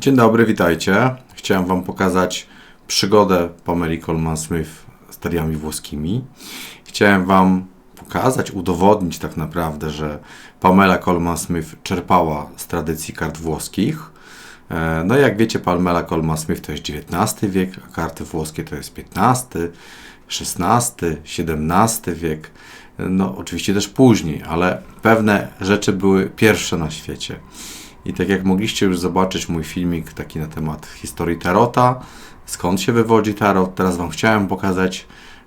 Dzień dobry, witajcie. Chciałem Wam pokazać przygodę Pameli Coleman-Smith z taliami włoskimi. Chciałem Wam pokazać, udowodnić tak naprawdę, że Pamela Coleman-Smith czerpała z tradycji kart włoskich. E, No jak wiecie, Pamela Coleman-Smith to jest XIX wiek, a karty włoskie to jest XV, XVI, XVII wiek. No oczywiście też później, ale pewne rzeczy były pierwsze na świecie. I tak jak mogliście już zobaczyć mój filmik taki na temat historii tarota, skąd się wywodzi tarot, teraz Wam chciałem pokazać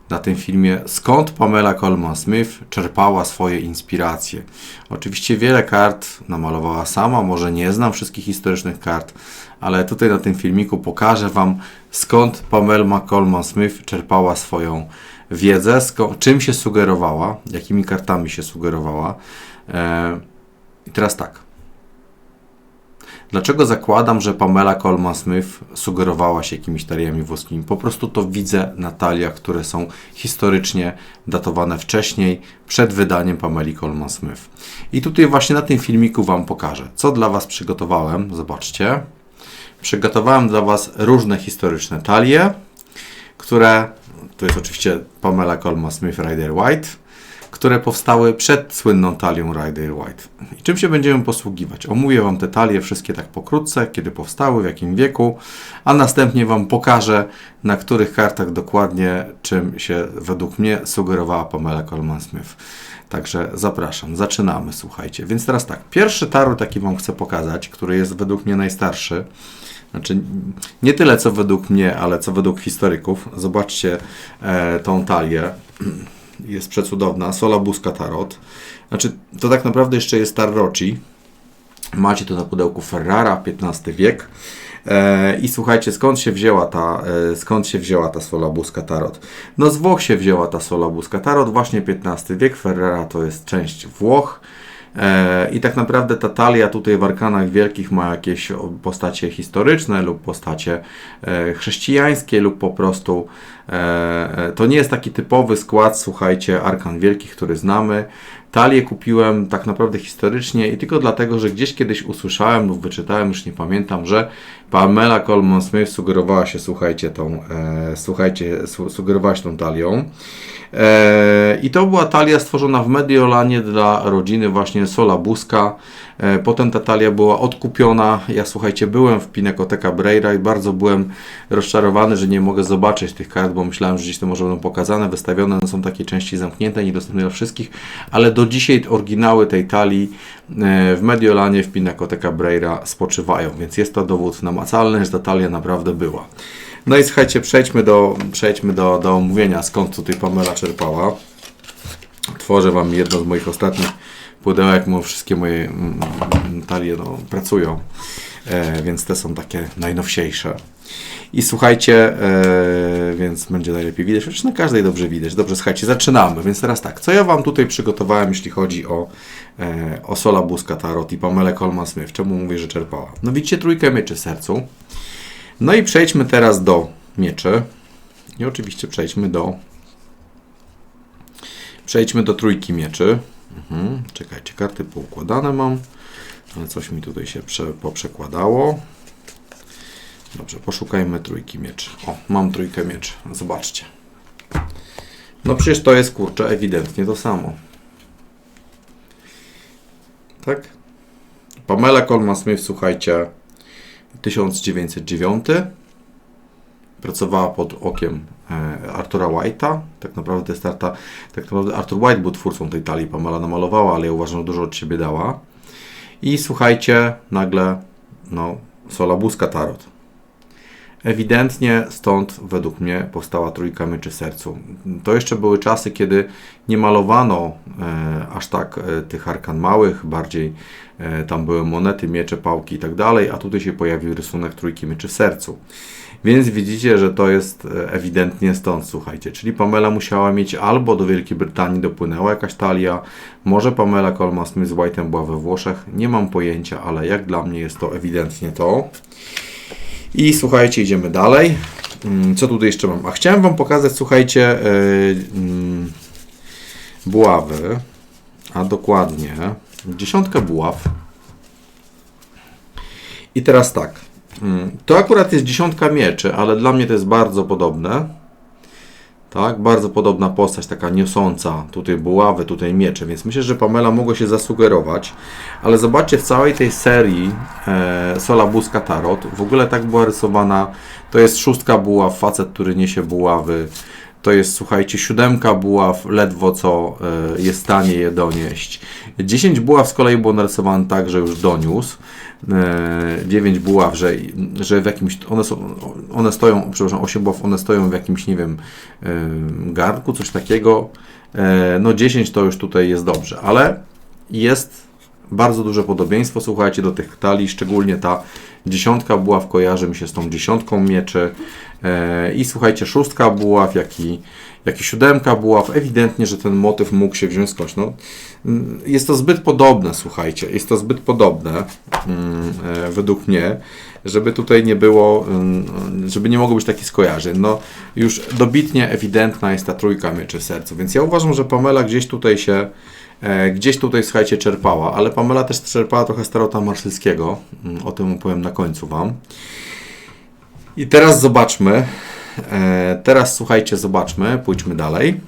na tym filmie, skąd Pamela Coleman Smith czerpała swoje inspiracje. Oczywiście wiele kart namalowała sama, może nie znam wszystkich historycznych kart, ale tutaj na tym filmiku pokażę Wam, skąd Pamela Coleman Smith czerpała swoją wiedzę, czym się sugerowała, jakimi kartami się sugerowała. E, I teraz tak. Dlaczego zakładam, że Pamela Coleman Smith sugerowała się jakimiś taliami włoskimi? Po prostu to widzę na taliach, które są historycznie datowane wcześniej, przed wydaniem Pameli Coleman Smith. I tutaj właśnie na tym filmiku Wam pokażę, co dla Was przygotowałem. Zobaczcie. Przygotowałem dla Was różne historyczne talie, które, to jest oczywiście Pamela Coleman Smith Rider White, które powstały przed słynną talią Rider White. I czym się będziemy posługiwać? Omówię Wam te talie wszystkie tak pokrótce, kiedy powstały, w jakim wieku, a następnie Wam pokażę, na których kartach dokładnie czym się według mnie sugerowała Pamela Coleman Smith. Także zapraszam, zaczynamy, słuchajcie. Więc teraz tak, pierwszy tarot, jaki Wam chcę pokazać, który jest według mnie najstarszy, znaczy nie tyle co według mnie, ale co według historyków. Zobaczcie e, tą talię jest przecudowna. Sola Busca Tarot. Znaczy, to tak naprawdę jeszcze jest Tarroci. Macie to na pudełku Ferrara, XV wiek. E, I słuchajcie, skąd się wzięła ta, e, skąd się wzięła ta Sola Busca Tarot? No z Włoch się wzięła ta Sola Busca Tarot, właśnie XV wiek. Ferrara to jest część Włoch. E, I tak naprawdę ta talia tutaj w arkanach wielkich ma jakieś postacie historyczne lub postacie e, chrześcijańskie lub po prostu e, to nie jest taki typowy skład, słuchajcie, arkan wielkich, który znamy. Talię kupiłem tak naprawdę historycznie i tylko dlatego, że gdzieś kiedyś usłyszałem lub wyczytałem, już nie pamiętam, że Pamela Coleman Smith sugerowała się, słuchajcie, tą, e, słuchajcie, su, sugerowała się tą talią. E, I to była talia stworzona w Mediolanie dla rodziny właśnie Sola Buska. E, Potem ta talia była odkupiona. Ja słuchajcie, byłem w Pinacoteca Breira i bardzo byłem rozczarowany, że nie mogę zobaczyć tych kart, bo myślałem, że gdzieś to może będą pokazane, wystawione. One są takie części zamknięte, niedostępne dla wszystkich, ale do dzisiaj oryginały tej talii w Mediolanie, w Pinacoteca Breira spoczywają, więc jest to dowód namacalny, że ta talia naprawdę była. No i słuchajcie, przejdźmy do, przejdźmy do, do omówienia, skąd tutaj Pamela czerpała. Tworzę Wam jedno z moich ostatnich pudełek, bo wszystkie moje mm, mm, talie no, pracują, e, więc te są takie najnowsiejsze. I słuchajcie, e, więc będzie najlepiej widać. Przecież na każdej dobrze widać. Dobrze, słuchajcie, zaczynamy. Więc teraz tak, co ja Wam tutaj przygotowałem, jeśli chodzi o, e, o Sola Buska Tarot i Pamelę Coleman Smith? Czemu mówię, że czerpała? No widzicie trójkę mieczy w sercu. No i przejdźmy teraz do mieczy. I oczywiście przejdźmy do przejdźmy do trójki mieczy. Mhm. Czekajcie, karty poukładane mam, ale coś mi tutaj się prze, poprzekładało. Dobrze, poszukajmy trójki mieczy. O, mam trójkę mieczy. Zobaczcie. No przecież to jest kurczę ewidentnie to samo. Tak? Pamela Coleman Smith, słuchajcie, 1909. Pracowała pod okiem e, Artura White'a. Tak naprawdę to jest tarta, tak naprawdę Arthur White był twórcą tej talii. Pamela namalowała, ale ja uważam, że dużo od siebie dała. I słuchajcie, nagle no, Sola Buska Tarot. Ewidentnie stąd według mnie powstała trójka myczy sercu. To jeszcze były czasy, kiedy nie malowano e, aż tak e, tych arkan małych, bardziej e, tam były monety, miecze, pałki i tak dalej, a tutaj się pojawił rysunek trójki myczy sercu. Więc widzicie, że to jest e, ewidentnie stąd, słuchajcie. Czyli Pamela musiała mieć albo do Wielkiej Brytanii dopłynęła jakaś talia, może Pamela Coleman Smith z White'em była we Włoszech, nie mam pojęcia, ale jak dla mnie jest to ewidentnie to. I słuchajcie, idziemy dalej. Mm, Co tutaj jeszcze mam? A chciałem Wam pokazać, słuchajcie, yy, mm, buławy, a dokładnie dziesiątkę buław. I teraz tak, Mm, To akurat jest dziesiątka mieczy, ale dla mnie to jest bardzo podobne. Tak, bardzo podobna postać, taka niosąca. Tutaj buławy, tutaj miecze, więc myślę, że Pamela mogła się zasugerować, ale zobaczcie, w całej tej serii e, Sola Buska Tarot w ogóle tak była rysowana, to jest szóstka buław, facet, który niesie buławy, to jest, słuchajcie, siódemka buław, ledwo co e, jest w stanie je donieść. 10 buław z kolei było narysowane tak, że już doniósł. E, 9 buław, że, że w jakimś, one, są, one stoją, przepraszam, 8 buław, one stoją w jakimś, nie wiem, e, garnku, coś takiego. No 10 to już tutaj jest dobrze, ale jest bardzo duże podobieństwo, słuchajcie, do tych talii, szczególnie ta dziesiątka buław kojarzy mi się z tą dziesiątką mieczy i słuchajcie, szóstka buław, jak i, jak i siódemka buław, ewidentnie, że ten motyw mógł się wziąć skądś. No, mm, jest to zbyt podobne, słuchajcie, jest to zbyt podobne mm, e, według mnie, żeby tutaj nie było, mm, żeby nie mogło być takich skojarzeń. No, już dobitnie ewidentna jest ta trójka mieczy w sercu, więc ja uważam, że Pamela gdzieś tutaj się E, Gdzieś tutaj, słuchajcie, czerpała, ale Pamela też czerpała trochę z tarota marszylskiego. O tym opowiem na końcu Wam. I teraz zobaczmy. E, Teraz, słuchajcie, zobaczmy. Pójdźmy dalej.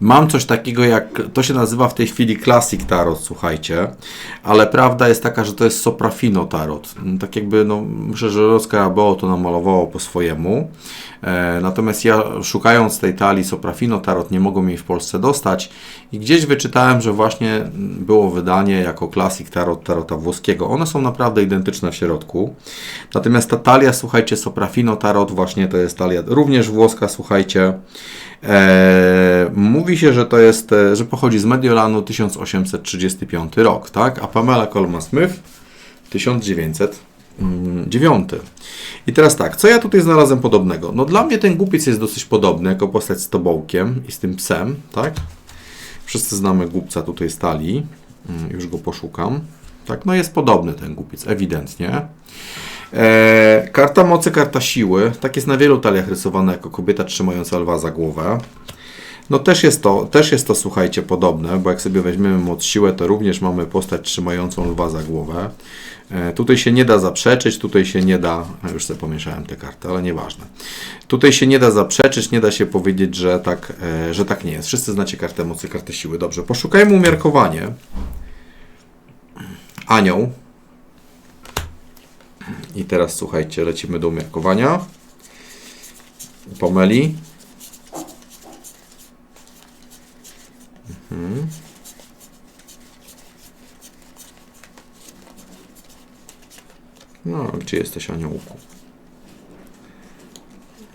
Mam coś takiego jak, to się nazywa w tej chwili Classic Tarot, słuchajcie, ale prawda jest taka, że to jest Soprafino Tarot. Tak jakby, no, myślę, że Roscarabeo to namalowało po swojemu. E, natomiast ja szukając tej talii Soprafino Tarot nie mogłem jej w Polsce dostać i gdzieś wyczytałem, że właśnie było wydanie jako Classic Tarot Tarota włoskiego. One są naprawdę identyczne w środku. Natomiast ta talia, słuchajcie, Soprafino Tarot właśnie to jest talia również włoska, słuchajcie. E, mówi się, że to jest, e, że pochodzi z Mediolanu 1835 rok, tak? A Pamela Coleman Smith 1909. I teraz tak, co ja tutaj znalazłem podobnego? No dla mnie ten głupiec jest dosyć podobny, jako postać z tobołkiem i z tym psem, tak? Wszyscy znamy głupca tutaj z talii. Mm, Już go poszukam. Tak, no jest podobny ten głupiec, ewidentnie. E, karta mocy, karta siły. Tak jest na wielu taliach rysowana jako kobieta trzymająca lwa za głowę. No też jest to, też jest to, słuchajcie, podobne, bo jak sobie weźmiemy moc siłę, to również mamy postać trzymającą lwa za głowę. E, tutaj się nie da zaprzeczyć, tutaj się nie da, a już sobie pomieszałem te karty, ale nieważne. Tutaj się nie da zaprzeczyć, nie da się powiedzieć, że tak, e, że tak nie jest. Wszyscy znacie kartę mocy, kartę siły. Dobrze, poszukajmy umiarkowanie. Anioł. I teraz słuchajcie, lecimy do umiarkowania. Pomeli. Mhm. No, gdzie jesteś aniołku?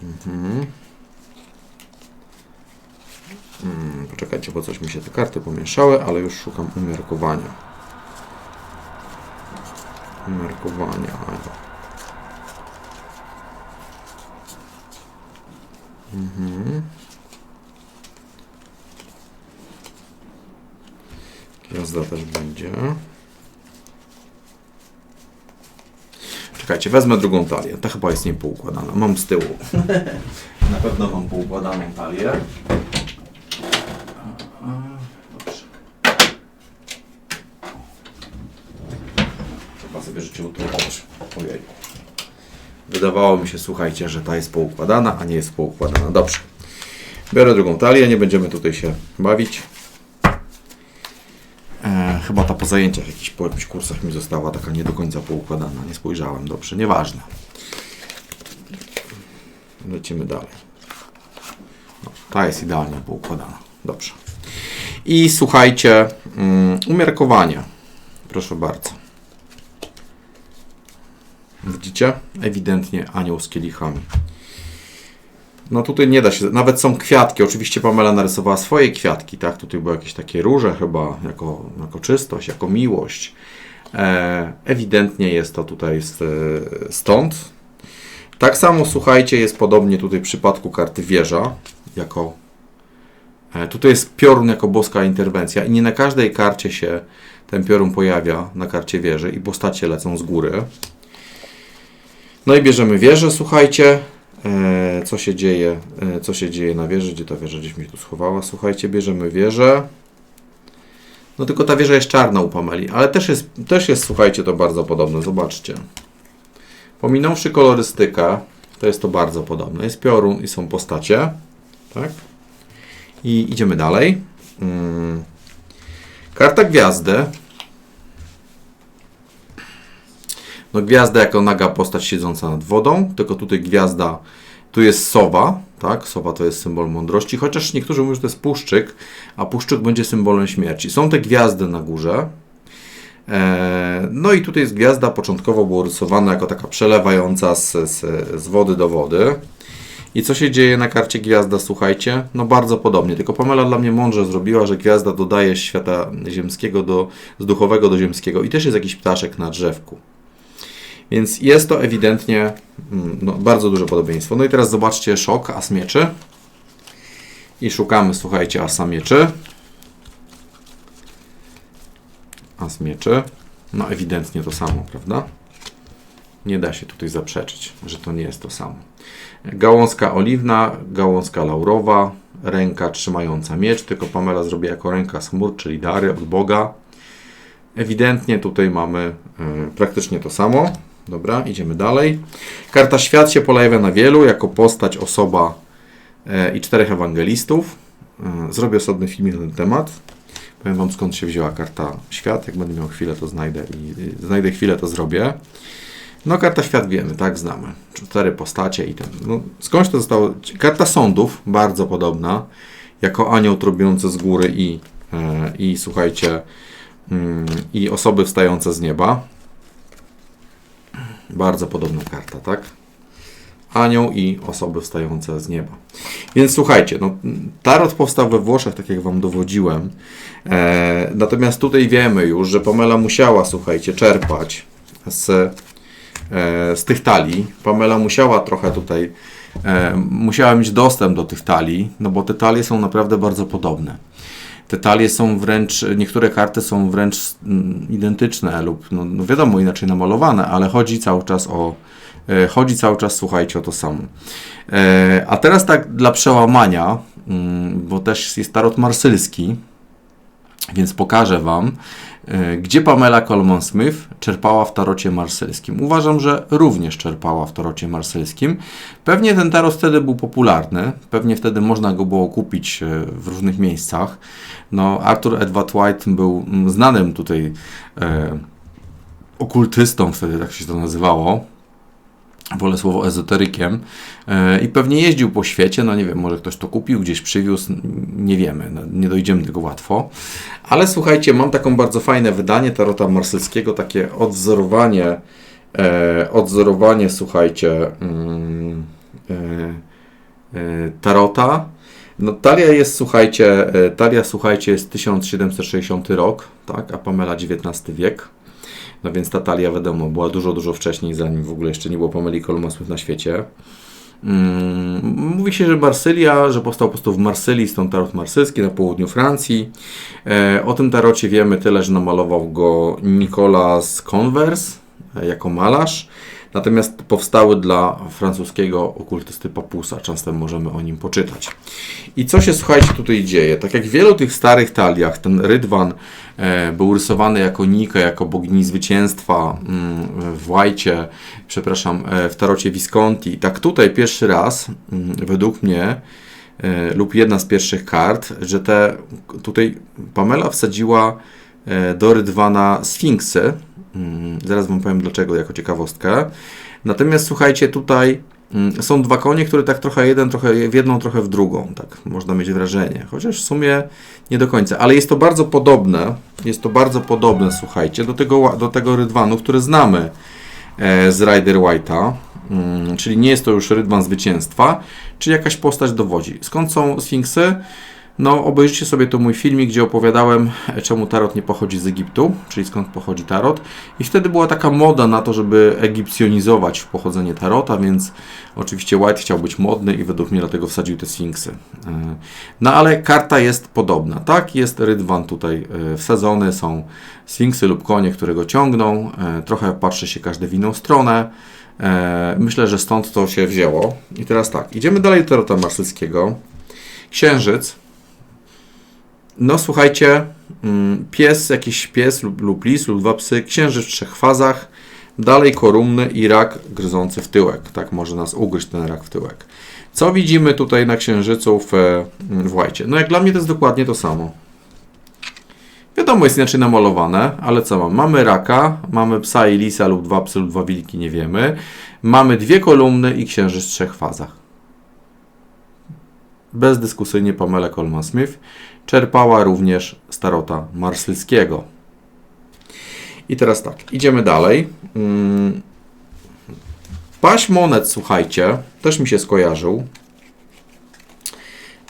Mhm. Mm, poczekajcie, bo coś mi się te karty pomieszały, ale już szukam umiarkowania. Umiarkowania. Mhm. Gwiazda też będzie. Czekajcie, wezmę drugą talię. Ta chyba jest niepoukładana. Mam z tyłu. Na pewno mam poukładaną talię. Dobrze. Chyba sobie życie utrudnić. Ojej. Wydawało mi się, słuchajcie, że ta jest poukładana, a nie jest poukładana. Dobrze. Biorę drugą talię, nie będziemy tutaj się bawić. Chyba ta po zajęciach jakiś, po jakichś kursach mi została taka nie do końca poukładana. Nie spojrzałem dobrze, nieważne. Lecimy dalej. No, ta jest idealnie poukładana. Dobrze. I słuchajcie, mm, umiarkowanie. Proszę bardzo. Widzicie? Ewidentnie anioł z kielichami. No tutaj nie da się, nawet są kwiatki. Oczywiście Pamela narysowała swoje kwiatki, tak? Tutaj były jakieś takie róże chyba, jako, jako czystość, jako miłość. E, ewidentnie jest to tutaj z, e, stąd. Tak samo, słuchajcie, jest podobnie tutaj w przypadku karty wieża, jako e, tutaj jest piorun jako boska interwencja i nie na każdej karcie się ten piorun pojawia na karcie wieży i postacie lecą z góry. No i bierzemy wieżę, słuchajcie. E, co się dzieje? E, co się dzieje na wieży? Gdzie ta wieża gdzieś mi tu schowała? Słuchajcie, bierzemy wieżę. No tylko ta wieża jest czarna u Pameli, ale też jest, też jest, słuchajcie, to bardzo podobne. Zobaczcie. Pominąwszy kolorystykę, to jest to bardzo podobne. Jest piorun i są postacie. Tak? I idziemy dalej. Mm. Karta gwiazdy. No gwiazda jako naga postać siedząca nad wodą, tylko tutaj gwiazda, tu jest sowa, tak? Sowa to jest symbol mądrości, chociaż niektórzy mówią, że to jest puszczyk, a puszczyk będzie symbolem śmierci. Są te gwiazdy na górze. E, No i tutaj jest gwiazda, początkowo było rysowana jako taka przelewająca z, z, z wody do wody. I co się dzieje na karcie gwiazda, słuchajcie? No bardzo podobnie, tylko Pamela dla mnie mądrze zrobiła, że gwiazda dodaje świata ziemskiego do, z duchowego do ziemskiego i też jest jakiś ptaszek na drzewku. Więc jest to ewidentnie mm, no, bardzo duże podobieństwo. No i teraz zobaczcie szok, as mieczy. I szukamy, słuchajcie, asa mieczy. As mieczy. No ewidentnie to samo, prawda? Nie da się tutaj zaprzeczyć, że to nie jest to samo. Gałązka oliwna, gałązka laurowa, ręka trzymająca miecz, tylko Pamela zrobi jako ręka z chmur, czyli dary od Boga. Ewidentnie tutaj mamy y, praktycznie to samo. Dobra, idziemy dalej. Karta świat się pojawia na wielu, jako postać, osoba y, i czterech ewangelistów. Y, zrobię osobny film na ten temat. Powiem Wam skąd się wzięła karta świat. Jak będę miał chwilę, to znajdę i znajdę chwilę, to zrobię. No, karta świat wiemy, tak, znamy. Cztery postacie i ten. No, skądś to zostało. Karta sądów, bardzo podobna. Jako anioł trubiący z góry i, e, i słuchajcie, mm, i osoby wstające z nieba. Bardzo podobna karta, tak? Anioł i osoby wstające z nieba. Więc słuchajcie, no, tarot powstał we Włoszech, tak jak Wam dowodziłem. E, natomiast tutaj wiemy już, że Pamela musiała, słuchajcie, czerpać z e, z tych talii. Pamela musiała trochę tutaj, e, musiała mieć dostęp do tych talii, no bo te talie są naprawdę bardzo podobne. Te talie są wręcz, niektóre karty są wręcz mm, identyczne lub, no, no wiadomo, inaczej namalowane, ale chodzi cały czas o, e, chodzi cały czas, słuchajcie, o to samo. E, a teraz tak dla przełamania, mm, bo też jest tarot marsylski, więc pokażę Wam, e, gdzie Pamela Coleman Smith czerpała w tarocie marsylskim. Uważam, że również czerpała w tarocie marsylskim. Pewnie ten tarot wtedy był popularny, pewnie wtedy można go było kupić e, w różnych miejscach. No, Arthur Edward White był mm, znanym tutaj e, okultystą, wtedy tak się to nazywało wolę słowo ezoterykiem e, i pewnie jeździł po świecie, no nie wiem, może ktoś to kupił, gdzieś przywiózł, nie wiemy, no, nie dojdziemy do tego łatwo. Ale słuchajcie, mam taką bardzo fajne wydanie Tarota Marselskiego, takie odzorowanie, e, odzorowanie, słuchajcie, mm, e, e, Tarota. No, talia jest, słuchajcie, talia, słuchajcie, jest 1760 rok, tak, a Pamela XIX wiek. No więc ta talia, wiadomo, była dużo, dużo wcześniej, zanim w ogóle jeszcze nie było Pameli Kolmasmów na świecie. Mm, mówi się, że Marsylia, że powstał po prostu w Marsylii, stąd tarot marsylski na południu Francji. E, o tym tarocie wiemy tyle, że namalował go Nicolas Converse e, jako malarz. Natomiast powstały dla francuskiego okultysty Papusa. Często możemy o nim poczytać. I co się, słuchajcie, tutaj dzieje? Tak jak w wielu tych starych taliach, ten Rydwan e, był rysowany jako Nika, jako bogini zwycięstwa mm, w Łajcie, przepraszam, e, w tarocie Visconti. Tak tutaj pierwszy raz, mm, według mnie, e, lub jedna z pierwszych kart, że te tutaj Pamela wsadziła do Rydwana Sfinksy. Mm, Zaraz Wam powiem dlaczego, jako ciekawostkę. Natomiast słuchajcie, tutaj mm, są dwa konie, które tak trochę jeden, trochę w jedną, trochę w drugą, tak można mieć wrażenie. Chociaż w sumie nie do końca, ale jest to bardzo podobne, jest to bardzo podobne, słuchajcie, do tego, do tego Rydwanu, który znamy e, z Rider White'a. Mm, czyli nie jest to już rydwan zwycięstwa, czy jakaś postać dowodzi. Skąd są Sfinksy? No, obejrzyjcie sobie to mój filmik, gdzie opowiadałem, e, czemu tarot nie pochodzi z Egiptu, czyli skąd pochodzi tarot. I wtedy była taka moda na to, żeby egipcjonizować pochodzenie tarota, więc oczywiście White chciał być modny i według mnie dlatego wsadził te Sfinksy. E, No, ale karta jest podobna, tak? Jest rydwan tutaj e, wsadzony, są Sfinksy lub konie, które go ciągną. Trochę patrzy się każdy w inną stronę. Myślę, że stąd to się wzięło. I teraz tak, idziemy dalej do tarota marsylskiego. Księżyc. No słuchajcie, mm, pies, jakiś pies lub, lub lis lub dwa psy, księżyc w trzech fazach, dalej korumny i rak gryzący w tyłek. Tak może nas ugryźć ten rak w tyłek. Co widzimy tutaj na księżycu w, e, w łajcie? No jak dla mnie to jest dokładnie to samo. Wiadomo, jest inaczej namalowane, ale co mam? Mamy raka, mamy psa i lisa lub dwa psy lub dwa wilki, nie wiemy. Mamy dwie kolumny i księżyc w trzech fazach. Bezdyskusyjnie Pamela Coleman Smith czerpała również starota marsylskiego. I teraz tak, idziemy dalej. Mm. Paś monet, słuchajcie, też mi się skojarzył.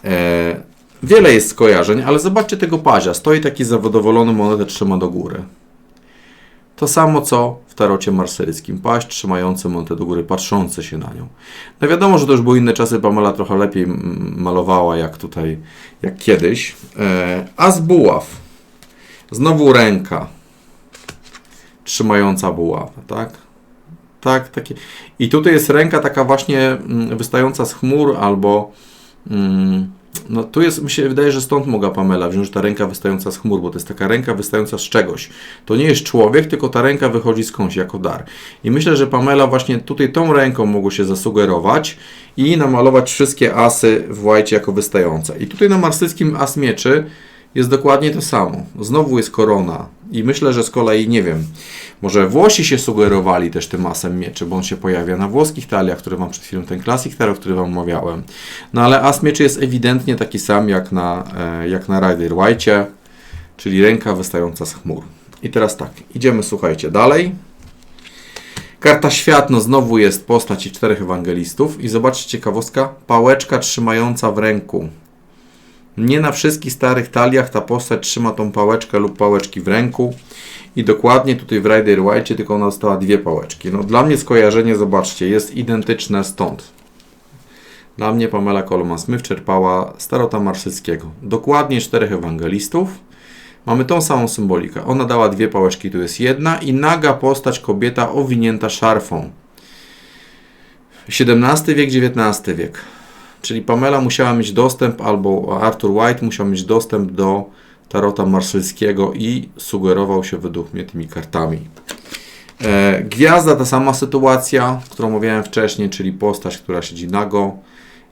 E, wiele jest skojarzeń, ale zobaczcie tego pazia. Stoi taki zadowolony, monetę trzyma do góry. To samo co w tarocie marsylskim. Paść trzymający monetę do góry, patrzący się na nią. No wiadomo, że to już były inne czasy, Pamela trochę lepiej mm, malowała jak tutaj, jak kiedyś. E, As buław. Znowu ręka trzymająca buławę, tak? Tak, takie. I tutaj jest ręka taka właśnie mm, wystająca z chmur albo mm, no tu jest, mi się wydaje, że stąd mogła Pamela wziąć ta ręka wystająca z chmur, bo to jest taka ręka wystająca z czegoś. To nie jest człowiek, tylko ta ręka wychodzi skądś jako dar. I myślę, że Pamela właśnie tutaj tą ręką mogło się zasugerować i namalować wszystkie asy w łajcie jako wystające. I tutaj na marsylskim as mieczy jest dokładnie to samo. Znowu jest korona. I myślę, że z kolei, nie wiem, może Włosi się sugerowali też tym asem mieczy, bo on się pojawia na włoskich taliach, które mam przed chwilą, ten klasik tarot, który Wam omawiałem. No ale as mieczy jest ewidentnie taki sam jak na, e, jak na Rider White, czyli ręka wystająca z chmur. I teraz tak, idziemy, słuchajcie, dalej. Karta świat, no znowu jest postać i czterech ewangelistów. I zobaczcie ciekawostka, pałeczka trzymająca w ręku. Nie na wszystkich starych taliach ta postać trzyma tą pałeczkę lub pałeczki w ręku. I dokładnie tutaj w Rider White tylko ona dostała dwie pałeczki. No dla mnie skojarzenie, zobaczcie, jest identyczne stąd. Dla mnie Pamela Coleman Smith czerpała starota marszyckiego. Dokładnie czterech ewangelistów. Mamy tą samą symbolikę. Ona dała dwie pałeczki, tu jest jedna i naga postać kobieta owinięta szarfą. XVII wiek, XIX wiek. Czyli Pamela musiała mieć dostęp, albo Arthur White musiał mieć dostęp do tarota marsylskiego i sugerował się według mnie tymi kartami. E, gwiazda, ta sama sytuacja, którą mówiłem wcześniej, czyli postać, która siedzi nago.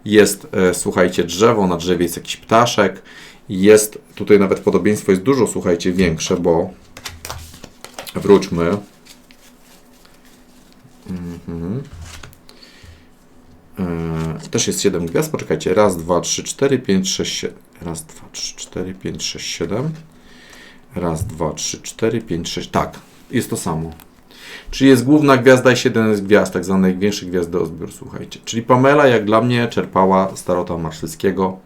Jest, e, słuchajcie, drzewo, na drzewie jest jakiś ptaszek. Jest, tutaj nawet podobieństwo jest dużo, słuchajcie, większe, bo wróćmy. Mhm. E, też jest 7 gwiazd. Poczekajcie. Raz, dwa, trzy, cztery, pięć, sześć, siedem. Raz, dwa, trzy, cztery, pięć, sześć, siedem. Raz, dwa, trzy, cztery, pięć, sześć. Tak, jest to samo. Czyli jest główna gwiazda i 7 z gwiazd, tak zwane największe gwiazdy o zbiór, słuchajcie. Czyli Pamela, jak dla mnie, czerpała starota marszyckiego,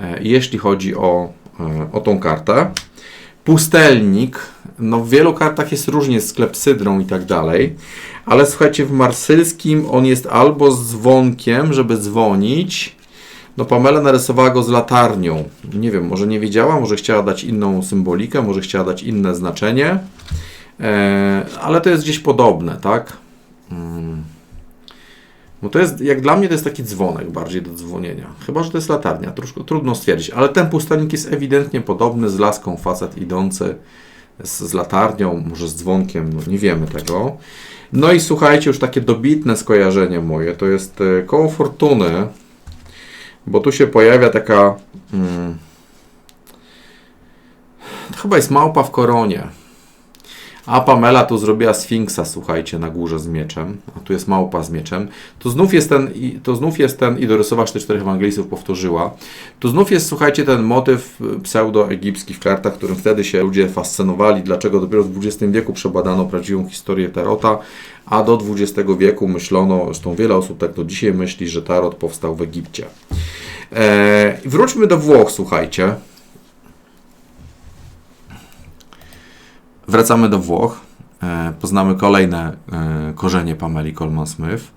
e, jeśli chodzi o, e, o tą kartę. Pustelnik, no w wielu kartach jest różnie z klepsydrą i tak dalej, ale słuchajcie, w marsylskim on jest albo z dzwonkiem, żeby dzwonić, no Pamela narysowała go z latarnią. Nie wiem, może nie wiedziała, może chciała dać inną symbolikę, może chciała dać inne znaczenie, e, ale to jest gdzieś podobne, tak? Mm. Bo to jest, jak dla mnie, to jest taki dzwonek bardziej do dzwonienia. Chyba, że to jest latarnia, troszkę trudno stwierdzić, ale ten pustelnik jest ewidentnie podobny z laską, facet idący z, z latarnią, może z dzwonkiem, no nie wiemy tego. No i słuchajcie, już takie dobitne skojarzenie moje, to jest e, koło fortuny, bo tu się pojawia taka. Hmm, to chyba jest małpa w koronie. A Pamela tu zrobiła Sfinksa, słuchajcie, na górze z mieczem. A tu jest małpa z mieczem. Tu znów jest ten, to znów jest ten, i dorysować te czterech ewangelistów powtórzyła. Tu znów jest, słuchajcie, ten motyw pseudo-egipski w kartach, którym wtedy się ludzie fascynowali, dlaczego dopiero w XX wieku przebadano prawdziwą historię Tarota, a do XX wieku myślono, zresztą wiele osób tak do dzisiaj myśli, że Tarot powstał w Egipcie. Eee, wróćmy do Włoch, słuchajcie. Wracamy do Włoch. E, poznamy kolejne e, korzenie Pameli Coleman Smith.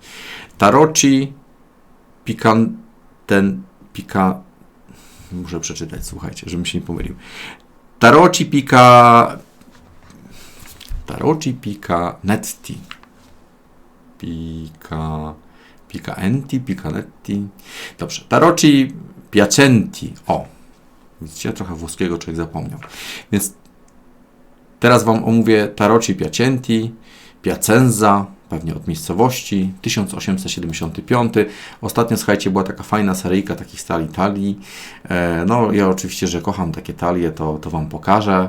Tarocci pikanten pika muszę przeczytać, słuchajcie, żebym się nie pomylił. Tarocci pika Tarocci pika netti. Pika pika enti, pika netti. Dobrze. Tarocci piacenti. O. Widzicie, trochę włoskiego człowiek zapomniał. Więc teraz Wam omówię Taroci Piacenti, Piacenza, pewnie od miejscowości, 1875. Ostatnio, słuchajcie, była taka fajna seryjka takich stali talii. E, no, ja oczywiście, że kocham takie talie, to, to Wam pokażę.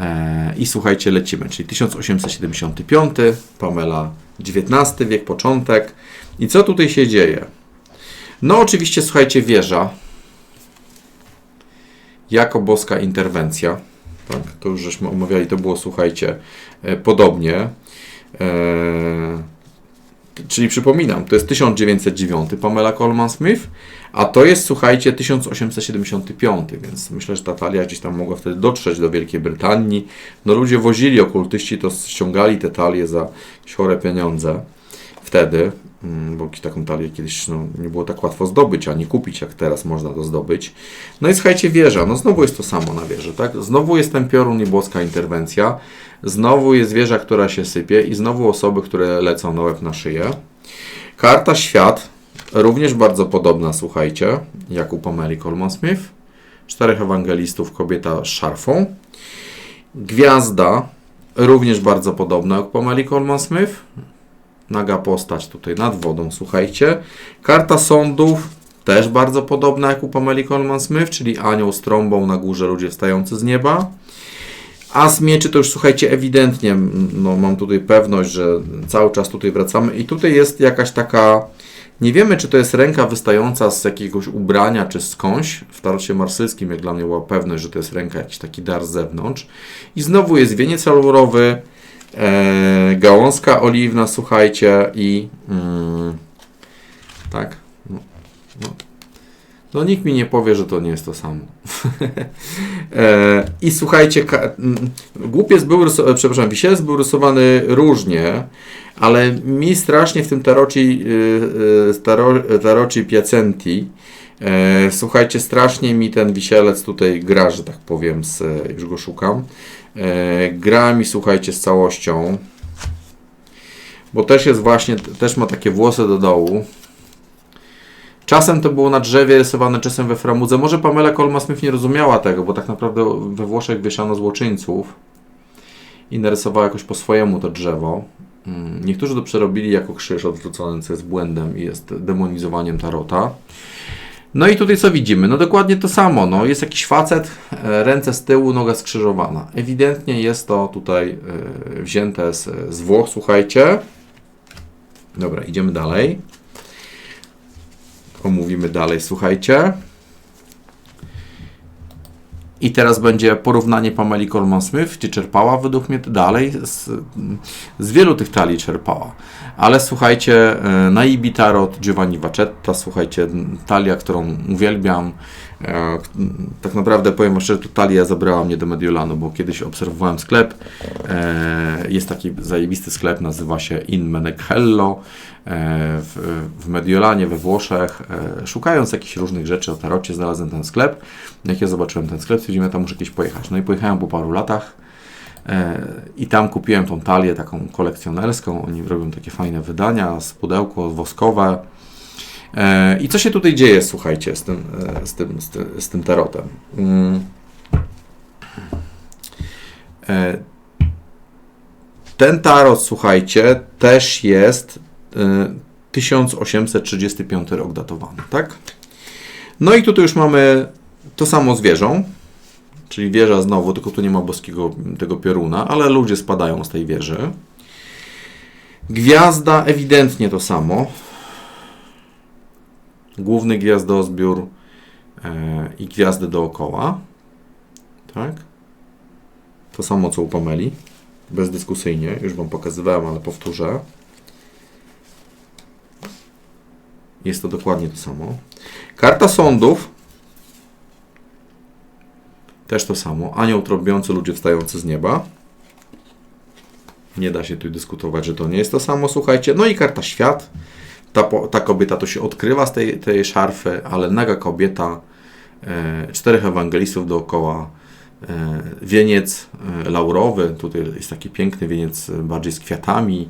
E, I słuchajcie, lecimy, czyli 1875, Pamela XIX wiek, początek. I co tutaj się dzieje? No, oczywiście, słuchajcie, wieża jako boska interwencja. Tak, to już żeśmy omawiali, to było, słuchajcie, e, podobnie. E, czyli przypominam, to jest 1909 Pamela Coleman Smith, a to jest, słuchajcie, 1875, więc myślę, że ta talia gdzieś tam mogła wtedy dotrzeć do Wielkiej Brytanii. No ludzie wozili, okultyści to ściągali te talie za chore pieniądze wtedy, mm, bo taką talię kiedyś no, nie było tak łatwo zdobyć, ani kupić, jak teraz można to zdobyć. No i słuchajcie, wieża, no znowu jest to samo na wieży, tak? Znowu jest ten piorun i boska interwencja, znowu jest wieża, która się sypie i znowu osoby, które lecą na łeb na szyję. Karta świat, również bardzo podobna, słuchajcie, jak u Pameli Coleman Smith. Czterech ewangelistów, kobieta z szarfą. Gwiazda, również bardzo podobna jak Pameli Coleman Smith naga postać tutaj nad wodą, słuchajcie. Karta sądów, też bardzo podobna jak u Pameli Coleman Smith, czyli anioł z trąbą na górze, ludzie wstający z nieba. A z mieczy to już słuchajcie, ewidentnie, no mam tutaj pewność, że cały czas tutaj wracamy i tutaj jest jakaś taka, nie wiemy czy to jest ręka wystająca z jakiegoś ubrania czy skądś, w tarocie marsylskim jak dla mnie była pewność, że to jest ręka, jakiś taki dar z zewnątrz. I znowu jest wieniec laurowy, e, gałązka oliwna, słuchajcie, i mm, tak, no, no. no nikt mi nie powie, że to nie jest to samo. e, I słuchajcie, głupiec był, przepraszam, wisielec był rysowany różnie, ale mi strasznie w tym taroci, y, y, taro, Piacenti, e, słuchajcie, strasznie mi ten wisielec tutaj gra, że tak powiem, z, już go szukam, E, gra mi, słuchajcie, z całością. Bo też jest właśnie, też ma takie włosy do dołu. Czasem to było na drzewie rysowane, czasem we framudze. Może Pamela Colma Smith nie rozumiała tego, bo tak naprawdę we Włoszech wieszano złoczyńców i narysowała jakoś po swojemu to drzewo. Mm, niektórzy to przerobili jako krzyż odwrócony, co jest błędem i jest demonizowaniem tarota. No i tutaj co widzimy? No dokładnie to samo. No, jest jakiś facet, e, ręce z tyłu, noga skrzyżowana. Ewidentnie jest to tutaj e, wzięte z, z Włoch, słuchajcie. Dobra, idziemy dalej. Omówimy dalej, słuchajcie. I teraz będzie porównanie Pameli Coleman Smith, gdzie czerpała według mnie dalej, z, z wielu tych talii czerpała. Ale słuchajcie, e, na Ibi Tarot Giovanni Vacetta, słuchajcie, talia, którą uwielbiam. E, tak naprawdę powiem szczerze, to talia zabrała mnie do Mediolanu, bo kiedyś obserwowałem sklep. E, jest taki zajebisty sklep, nazywa się In Menechello w, w Mediolanie, we Włoszech. Szukając jakichś różnych rzeczy o tarocie, znalazłem ten sklep. Jak ja zobaczyłem ten sklep, stwierdziłem, że tam muszę kiedyś pojechać. No i pojechałem po paru latach. I tam kupiłem tą talię taką kolekcjonerską. Oni robią takie fajne wydania, z pudełko woskowe. I co się tutaj dzieje, słuchajcie, z tym, e, z tym, z tym, tarotem? Mm. E, ten tarot, słuchajcie, też jest 1835 e, rok datowany, tak? No i tutaj już mamy to samo z wieżą. Czyli wieża znowu, tylko tu nie ma boskiego tego pioruna, ale ludzie spadają z tej wieży. Gwiazda ewidentnie to samo. Główny gwiazdozbiór e, i gwiazdy dookoła. Tak? To samo co u Pameli. Bezdyskusyjnie. Już Wam pokazywałem, ale powtórzę. Jest to dokładnie to samo. Karta sądów też to samo. Anioł trąbiący, ludzie wstający z nieba. Nie da się tu dyskutować, że to nie jest to samo, słuchajcie. No i karta świat. Ta, ta kobieta to się odkrywa z tej, tej szarfy, ale naga kobieta, e, czterech ewangelistów dookoła, e, wieniec e, laurowy, tutaj jest taki piękny wieniec bardziej z kwiatami,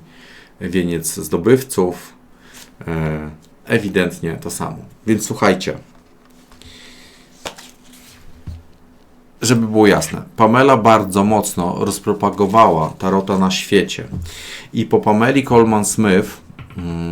wieniec zdobywców, e, ewidentnie to samo. Więc słuchajcie, żeby było jasne, Pamela bardzo mocno rozpropagowała tarota na świecie. I po Pameli Coleman Smith mm,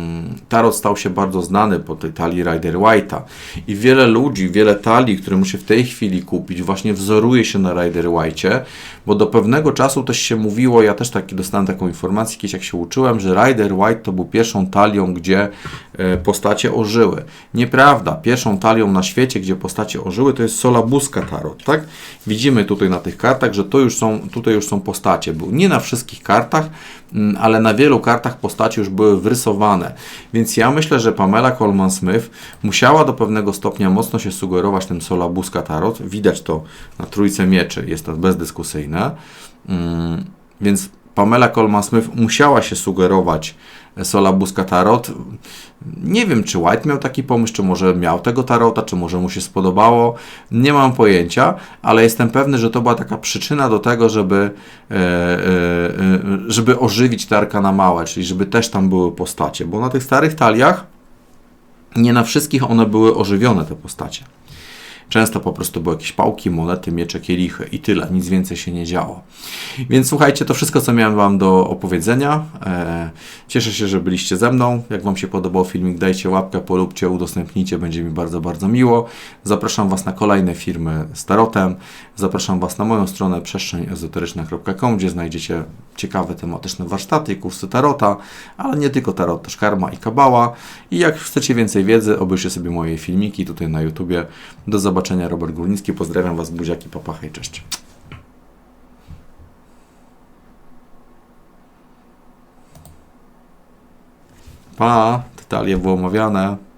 tarot stał się bardzo znany po tej talii Rider White'a. I wiele ludzi, wiele talii, które muszę w tej chwili kupić, właśnie wzoruje się na Rider White'cie, bo do pewnego czasu też się mówiło, ja też taki dostałem taką informację kiedyś jak się uczyłem, że Rider White to był pierwszą talią, gdzie e, postacie ożyły. Nieprawda. Pierwszą talią na świecie, gdzie postacie ożyły, to jest Solabuska Tarot, tak? Widzimy tutaj na tych kartach, że to już są, tutaj już są postacie. Był nie na wszystkich kartach, mm, ale na wielu kartach postacie już były wrysowane. Więc ja myślę, że Pamela Coleman Smith musiała do pewnego stopnia mocno się sugerować tym Solabuska Tarot. Widać to na trójce mieczy, jest to bezdyskusyjne. Mm, Więc Pamela Coleman Smith musiała się sugerować Solabuska Tarot. Nie wiem, czy White miał taki pomysł, czy może miał tego tarota, czy może mu się spodobało. Nie mam pojęcia, ale jestem pewny, że to była taka przyczyna do tego, żeby, e, e, e, żeby ożywić te arkana małe, czyli żeby też tam były postacie. Bo na tych starych taliach nie na wszystkich one były ożywione, te postacie. Często po prostu były jakieś pałki, monety, miecze, kielichy i tyle, nic więcej się nie działo. Więc słuchajcie, to wszystko, co miałem Wam do opowiedzenia. E, cieszę się, że byliście ze mną. Jak Wam się podobał filmik, dajcie łapkę, polubcie, udostępnijcie, będzie mi bardzo, bardzo miło. Zapraszam Was na kolejne firmy z tarotem. Zapraszam Was na moją stronę przestrzeniezoteryczna.com, gdzie znajdziecie ciekawe tematyczne warsztaty i kursy tarota, ale nie tylko tarot, też karma i kabała. I jak chcecie więcej wiedzy, obejrzyjcie sobie moje filmiki tutaj na YouTubie. Do zobaczenia, Robert Górnicki. Pozdrawiam Was, buziaki, papachy i cześć. Pa, te talie były omawiane.